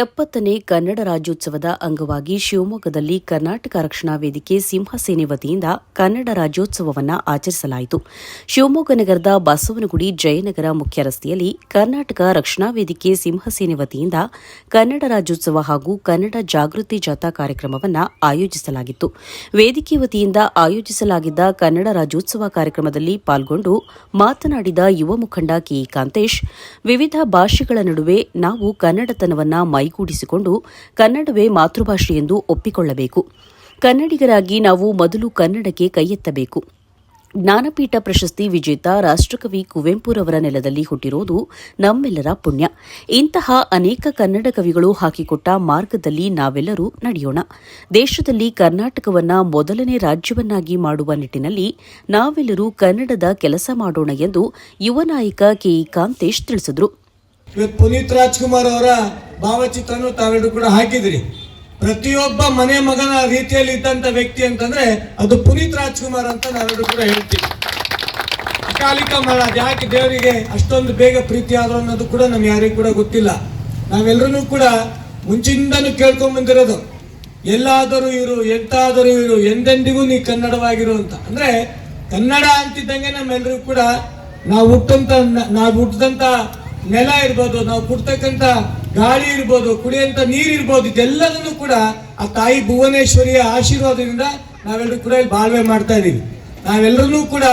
ಎಪ್ಪತ್ತನೇ ಕನ್ನಡ ರಾಜ್ಯೋತ್ಸವದ ಅಂಗವಾಗಿ ಶಿವಮೊಗ್ಗದಲ್ಲಿ ಕರ್ನಾಟಕ ರಕ್ಷಣಾ ವೇದಿಕೆ ಸಿಂಹಸೇನೆ ವತಿಯಿಂದ ಕನ್ನಡ ರಾಜ್ಯೋತ್ಸವವನ್ನು ಆಚರಿಸಲಾಯಿತು. ಶಿವಮೊಗ್ಗ ನಗರದ ಬಸವನಗುಡಿ ಜಯನಗರ ಮುಖ್ಯ ರಸ್ತೆಯಲ್ಲಿ ಕರ್ನಾಟಕ ರಕ್ಷಣಾ ವೇದಿಕೆ ಸಿಂಹಸೇನೆ ವತಿಯಿಂದ ಕನ್ನಡ ರಾಜ್ಯೋತ್ಸವ ಹಾಗೂ ಕನ್ನಡ ಜಾಗೃತಿ ಜಾಥಾ ಕಾರ್ಯಕ್ರಮವನ್ನು ಆಯೋಜಿಸಲಾಗಿತ್ತು. ವೇದಿಕೆ ವತಿಯಿಂದ ಆಯೋಜಿಸಲಾಗಿದ್ದ ಕನ್ನಡ ರಾಜ್ಯೋತ್ಸವ ಕಾರ್ಯಕ್ರಮದಲ್ಲಿ ಪಾಲ್ಗೊಂಡು ಮಾತನಾಡಿದ ಯುವ ಮುಖಂಡ ಕೆಇ ಕಾಂತೇಶ್, ವಿವಿಧ ಭಾಷೆಗಳ ನಡುವೆ ನಾವು ಕನ್ನಡತನವನ್ನ ಮೈಗೂಡಿಸಿಕೊಂಡು ಕನ್ನಡವೇ ಮಾತೃಭಾಷೆ ಎಂದು ಒಪ್ಪಿಕೊಳ್ಳಬೇಕು. ಕನ್ನಡಿಗರಾಗಿ ನಾವು ಮೊದಲು ಕನ್ನಡಕ್ಕೆ ಕೈಯೆತ್ತಬೇಕು. ಜ್ಞಾನಪೀಠ ಪ್ರಶಸ್ತಿ ವಿಜೇತ ರಾಷ್ಟ್ರಕವಿ ಕುವೆಂಪುರವರ ನೆಲದಲ್ಲಿ ಹುಟ್ಟಿರೋದು ನಮ್ಮೆಲ್ಲರ ಪುಣ್ಯ. ಇಂತಹ ಅನೇಕ ಕನ್ನಡ ಕವಿಗಳು ಹಾಕಿಕೊಟ್ಟ ಮಾರ್ಗದಲ್ಲಿ ನಾವೆಲ್ಲರೂ ನಡೆಯೋಣ. ದೇಶದಲ್ಲಿ ಕರ್ನಾಟಕವನ್ನ ಮೊದಲನೇ ರಾಜ್ಯವನ್ನಾಗಿ ಮಾಡುವ ನಿಟ್ಟಿನಲ್ಲಿ ನಾವೆಲ್ಲರೂ ಕನ್ನಡದ ಕೆಲಸ ಮಾಡೋಣ ಎಂದು ಯುವ ನಾಯಕ ಕೆಇ ಕಾಂತೇಶ್ ತಿಳಿಸಿದರು. ಇವತ್ತು ಪುನೀತ್ ರಾಜ್ಕುಮಾರ್ ಅವರ ಭಾವಚಿತ್ರನು ತಾವೆಲ್ಲರೂ ಕೂಡ ಹಾಕಿದ್ರಿ. ಪ್ರತಿಯೊಬ್ಬ ಮನೆ ಮಗನ ರೀತಿಯಲ್ಲಿ ಇದ್ದಂತ ವ್ಯಕ್ತಿ ಅಂತಂದ್ರೆ ಅದು ಪುನೀತ್ ರಾಜ್ಕುಮಾರ್ ಅಂತ ನಾವೆಲ್ಲರೂ ಕೂಡ ಹೇಳ್ತೀವಿ. ಅಕಾಲಿಕ ಮರಣ ಯಾಕೆ ದೇವರಿಗೆ ಅಷ್ಟೊಂದು ಬೇಗ ಪ್ರೀತಿ ಆದ್ರು ಅನ್ನೋದು ಕೂಡ ನಮ್ಗೆ ಯಾರಿಗೂ ಕೂಡ ಗೊತ್ತಿಲ್ಲ. ನಾವೆಲ್ಲರೂ ಕೂಡ ಮುಂಚಿಂದನೂ ಕೇಳ್ಕೊಂಡ್ ಬಂದಿರೋದು. ಎಲ್ಲಾದರೂ ಇರು, ಎಂತಾದರೂ ಇರು, ಎಂದೆಂದಿಗೂ ನೀ ಕನ್ನಡವಾಗಿರು ಅಂತ. ಅಂದ್ರೆ ಕನ್ನಡ ಅಂತಿದ್ದಂಗೆ ನಮ್ಮೆಲ್ಲರಿಗೂ ಕೂಡ ನಾವು ಹುಟ್ಟಂತ, ನಾವು ಹುಟ್ಟಿದಂತ ನೆಲ ಇರ್ಬೋದು, ನಾವು ಕುಡ್ತಕ್ಕಂತ ಗಾಳಿ ಇರ್ಬೋದು, ಕುಡಿಯಂತ ನೀರಿರ್ಬೋದು ಇದೆಲ್ಲದನ್ನು ಕೂಡ ಆ ತಾಯಿ ಭುವನೇಶ್ವರಿಯ ಆಶೀರ್ವಾದದಿಂದ ನಾವೆಲ್ಲರೂ ಕೂಡ ಇಲ್ಲಿ ಬಾಳ್ವೆ ಮಾಡ್ತಾ ಇದೀವಿ. ನಾವೆಲ್ಲರೂ ಕೂಡ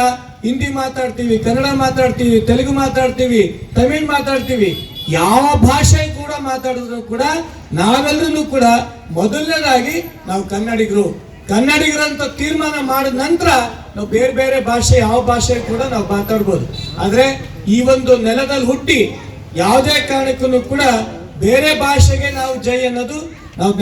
ಹಿಂದಿ ಮಾತಾಡ್ತೀವಿ, ಕನ್ನಡ ಮಾತಾಡ್ತೀವಿ, ತೆಲುಗು ಮಾತಾಡ್ತೀವಿ, ತಮಿಳ್ ಮಾತಾಡ್ತೀವಿ, ಯಾವ ಭಾಷೆ ಕೂಡ ಮಾತಾಡಿದ್ರು ಕೂಡ ನಾವೆಲ್ಲರೂ ಕೂಡ ಮೊದಲನೇದಾಗಿ ನಾವು ಕನ್ನಡಿಗರು. ಕನ್ನಡಿಗರು ಅಂತ ತೀರ್ಮಾನ ಮಾಡಿದ ನಂತರ ನಾವು ಬೇರೆ ಬೇರೆ ಭಾಷೆ, ಯಾವ ಭಾಷೆ ಕೂಡ ನಾವು ಮಾತಾಡ್ಬೋದು. ಆದ್ರೆ ಈ ಒಂದು ನೆಲದಲ್ಲಿ ಹುಟ್ಟಿ ಯಾವುದೇ ಕಾರಣಕ್ಕೂ ಕೂಡ ಬೇರೆ ಭಾಷೆಗೆ ನಾವು ಜೈ ಅನ್ನೋದು ನಾವು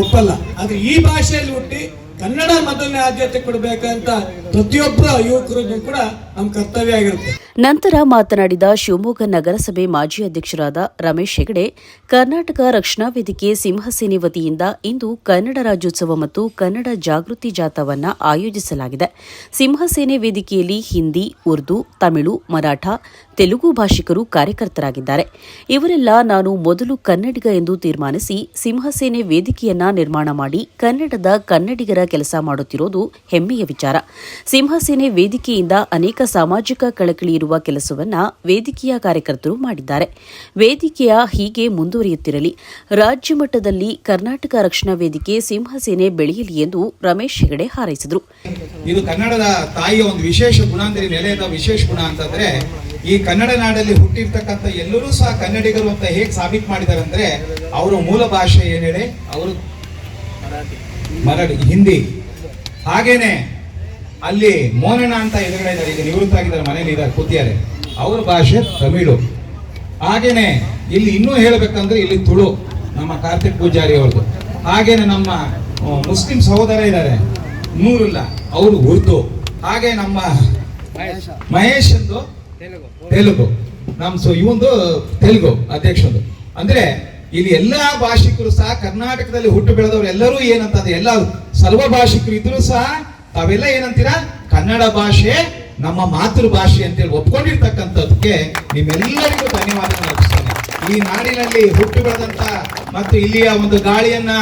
ಒಪ್ಪಲ್ಲ. ಆದ್ರೆ ಈ ಭಾಷೆಯಲ್ಲಿ ಹುಟ್ಟಿ ಕನ್ನಡ ಮೊದಲನೇ ಆದ್ಯತೆ ಕೊಡಬೇಕಂತ ಪ್ರತಿಯೊಬ್ಬರ ಯುವಕರು ಕೂಡ ನಮ್ಮ ಕರ್ತವ್ಯ ಆಗಿರುತ್ತೆ. ನಂತರ ಮಾತನಾಡಿದ ಶಿವಮೊಗ್ಗ ನಗರಸಭೆ ಮಾಜಿ ಅಧ್ಯಕ್ಷರಾದ ರಮೇಶ್ ಹೆಗಡೆ, ಕರ್ನಾಟಕ ರಕ್ಷಣಾ ವೇದಿಕೆ ಸಿಂಹಸೇನೆ ವತಿಯಿಂದ ಇಂದು ಕನ್ನಡ ರಾಜ್ಯೋತ್ಸವ ಮತ್ತು ಕನ್ನಡ ಜಾಗೃತಿ ಜಾಥಾವನ್ನು ಆಯೋಜಿಸಲಾಗಿದೆ. ಸಿಂಹಸೇನೆ ವೇದಿಕೆಯಲ್ಲಿ ಹಿಂದಿ, ಉರ್ದು, ತಮಿಳು, ಮರಾಠ, ತೆಲುಗು ಭಾಷಿಕರು ಕಾರ್ಯಕರ್ತರಾಗಿದ್ದಾರೆ. ಇವರೆಲ್ಲ ನಾನು ಮೊದಲು ಕನ್ನಡಿಗ ಎಂದು ತೀರ್ಮಾನಿಸಿ ಸಿಂಹಸೇನೆ ವೇದಿಕೆಯನ್ನ ನಿರ್ಮಾಣ ಮಾಡಿ ಕನ್ನಡದ ಕನ್ನಡಿಗರ ಕೆಲಸ ಮಾಡುತ್ತಿರೋದು ಹೆಮ್ಮೆಯ ವಿಚಾರ. ಸಿಂಹಸೇನೆ ವೇದಿಕೆಯಿಂದ ಅನೇಕ ಸಾಮಾಜಿಕ ಕಳಕಳಿ ಇರುವ ಕೆಲಸವನ್ನ ವೇದಿಕೆಯ ಕಾರ್ಯಕರ್ತರು ಮಾಡಿದ್ದಾರೆ. ವೇದಿಕೆಯ ಹೀಗೆ ಮುಂದುವರಿಯುತ್ತಿರಲಿ. ರಾಜ್ಯ ಮಟ್ಟದಲ್ಲಿ ಕರ್ನಾಟಕ ರಕ್ಷಣಾ ವೇದಿಕೆ ಸಿಂಹಸೇನೆ ಬೆಳೆಯಲಿ ಎಂದು ರಮೇಶ್ ಹೆಗಡೆ ಹಾರೈಸಿದರು. ಇದು ಕನ್ನಡದ ತಾಯಿಯ ಒಂದು ವಿಶೇಷ ಗುಣ ಅಂದ್ರೆ ವಿಶೇಷ ಗುಣ ಅಂತಂದ್ರೆ ಈ ಕನ್ನಡ ನಾಡಲ್ಲಿ ಹುಟ್ಟಿರ್ತಕ್ಕಂಥ ಎಲ್ಲರೂ ಸಹ ಕನ್ನಡಿಗರು ಅಂತ ಹೇಗೆ ಸಾಬೀತು ಮಾಡಿದ್ದಾರೆ ಅಂದ್ರೆ ಅವರ ಮೂಲ ಭಾಷೆ ಏನೇಳೆ ಹೇಳಿ? ಅವರು ಮರಾಠಿ ಹಿಂದಿ. ಹಾಗೇನೆ ಅಲ್ಲಿ ಮೋನಣ್ಣ ಅಂತ ಎದುರುಗಡೆ ಇದ್ದಾರೆ. ಈಗ ನಿವೃತ್ತ ಆಗಿದ್ದಾರೆ ಮನೇಲಿ ಇದ್ದಾರೆ ಕೂತಿದ್ದಾರೆ. ಅವ್ರ ಭಾಷೆ ತಮಿಳು. ಹಾಗೇನೆ ಇಲ್ಲಿ ಇನ್ನೂ ಹೇಳ್ಬೇಕಂದ್ರೆ ಇಲ್ಲಿ ತುಳು ನಮ್ಮ ಕಾರ್ತಿಕ್ ಪೂಜಾರಿ ಅವ್ರದ್ದು. ಹಾಗೇನೆ ನಮ್ಮ ಮುಸ್ಲಿಂ ಸಹೋದರ ಇದ್ದಾರೆ. ನೂರುಲ್ಲ ಅವರು ಉರ್ದು. ಹಾಗೆ ನಮ್ಮ ಮಹೇಶ್. ಎಂದು ತೆಲುಗು. ನಮ್ಮ ಸೊ ಇವೊಂದು ತೆಲುಗು ಅಧ್ಯಕ್ಷಂದು. ಅಂದ್ರೆ ಇಲ್ಲಿ ಎಲ್ಲಾ ಭಾಷಿಕರು ಸಹ ಕರ್ನಾಟಕದಲ್ಲಿ ಹುಟ್ಟು ಬೆಳೆದವರು ಎಲ್ಲರೂ ಏನಂತಂದ್ರೆ ಎಲ್ಲ ಸರ್ವ ಭಾಷಿಕರು ಇದ್ರು ಸಹ ತಾವೆಲ್ಲ ಏನಂತೀರಾ? ಕನ್ನಡ ಭಾಷೆ ನಮ್ಮ ಮಾತೃ ಭಾಷೆ ಅಂತೇಳಿ ಒಪ್ಕೊಂಡಿರ್ತಕ್ಕಂಥದ್ದಕ್ಕೆ ನಿಮ್ಮೆಲ್ಲರಿಗೂ ಧನ್ಯವಾದಗಳು ಅರ್ಪಿಸ್ತೇನೆ. ಈ ನಾಡಿನಲ್ಲಿ ಹುಟ್ಟು ಬೆಳೆದಂತ ಮತ್ತು ಇಲ್ಲಿಯ ಒಂದು ಗಾಳಿಯನ್ನ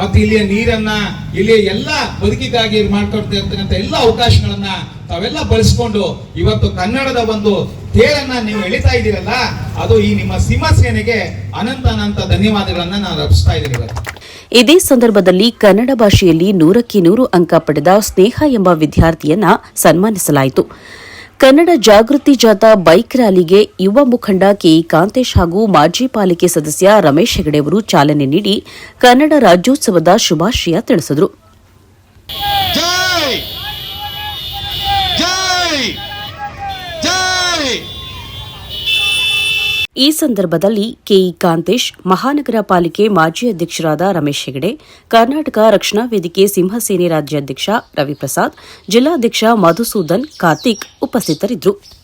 ಮತ್ತು ಇಲ್ಲಿಯ ನೀರನ್ನ, ಇಲ್ಲಿಯ ಎಲ್ಲ ಬದುಕಿಗಾಗಿ ಮಾಡ್ಕೊಡ್ತಿರ್ತಕ್ಕಂಥ ಎಲ್ಲ ಅವಕಾಶಗಳನ್ನ ತಾವೆಲ್ಲ ಬಳಸ್ಕೊಂಡು ಇವತ್ತು ಕನ್ನಡದ ಒಂದು ತೇರನ್ನ ನೀವು ಎಳಿತಾ ಇದ್ದೀರಲ್ಲ, ಅದು ಈ ನಿಮ್ಮ ಸಿಂಹಸೇನೆಗೆ ಅನಂತ ಅನಂತ ಧನ್ಯವಾದಗಳನ್ನ ನಾನು ಅರ್ಪಿಸ್ತಾ ಇದ್ದೀನಿ ಇವತ್ತು. ಇದೇ ಸಂದರ್ಭದಲ್ಲಿ ಕನ್ನಡ ಭಾಷೆಯಲ್ಲಿ ನೂರಕ್ಕೆ ನೂರು ಅಂಕ ಪಡೆದ ಸ್ನೇಹ ಎಂಬ ವಿದ್ಯಾರ್ಥಿಯನ್ನ ಸನ್ಮಾನಿಸಲಾಯಿತು. ಕನ್ನಡ ಜಾಗೃತಿ ಜಾಥಾ ಬೈಕ್ ರ್ಯಾಲಿಗೆ ಯುವ ಮುಖಂಡ ಕೆಇ ಕಾಂತೇಶ್ ಹಾಗೂ ಮಾಜಿ ಪಾಲಿಕೆ ಸದಸ್ಯ ರಮೇಶ್ ಹೆಗಡೆಯವರು ಚಾಲನೆ ನೀಡಿ ಕನ್ನಡ ರಾಜ್ಯೋತ್ಸವದ ಶುಭಾಶಯ ತಿಳಿಸಿದರು ಜೈ ಜೈ ಜೈ ಈ ಸಂದರ್ಭದಲ್ಲಿ ಕೆಇ ಕಾಂತೇಶ್, ಮಹಾನಗರ ಪಾಲಿಕೆ ಮಾಜಿ ಅಧ್ಯಕ್ಷರಾದ ರಮೇಶ್ ಹೆಗಡೆ, ಕರ್ನಾಟಕ ರಕ್ಷಣಾ ವೇದಿಕೆ ಸಿಂಹಸೇನೆ ರಾಜ್ಯಾಧ್ಯಕ್ಷ ರವಿಪ್ರಸಾದ್, ಜಿಲ್ಲಾಧ್ಯಕ್ಷ ಮಧುಸೂದನ್, ಕಾರ್ತಿಕ್ ಉಪಸ್ಥಿತರಿದ್ದರು.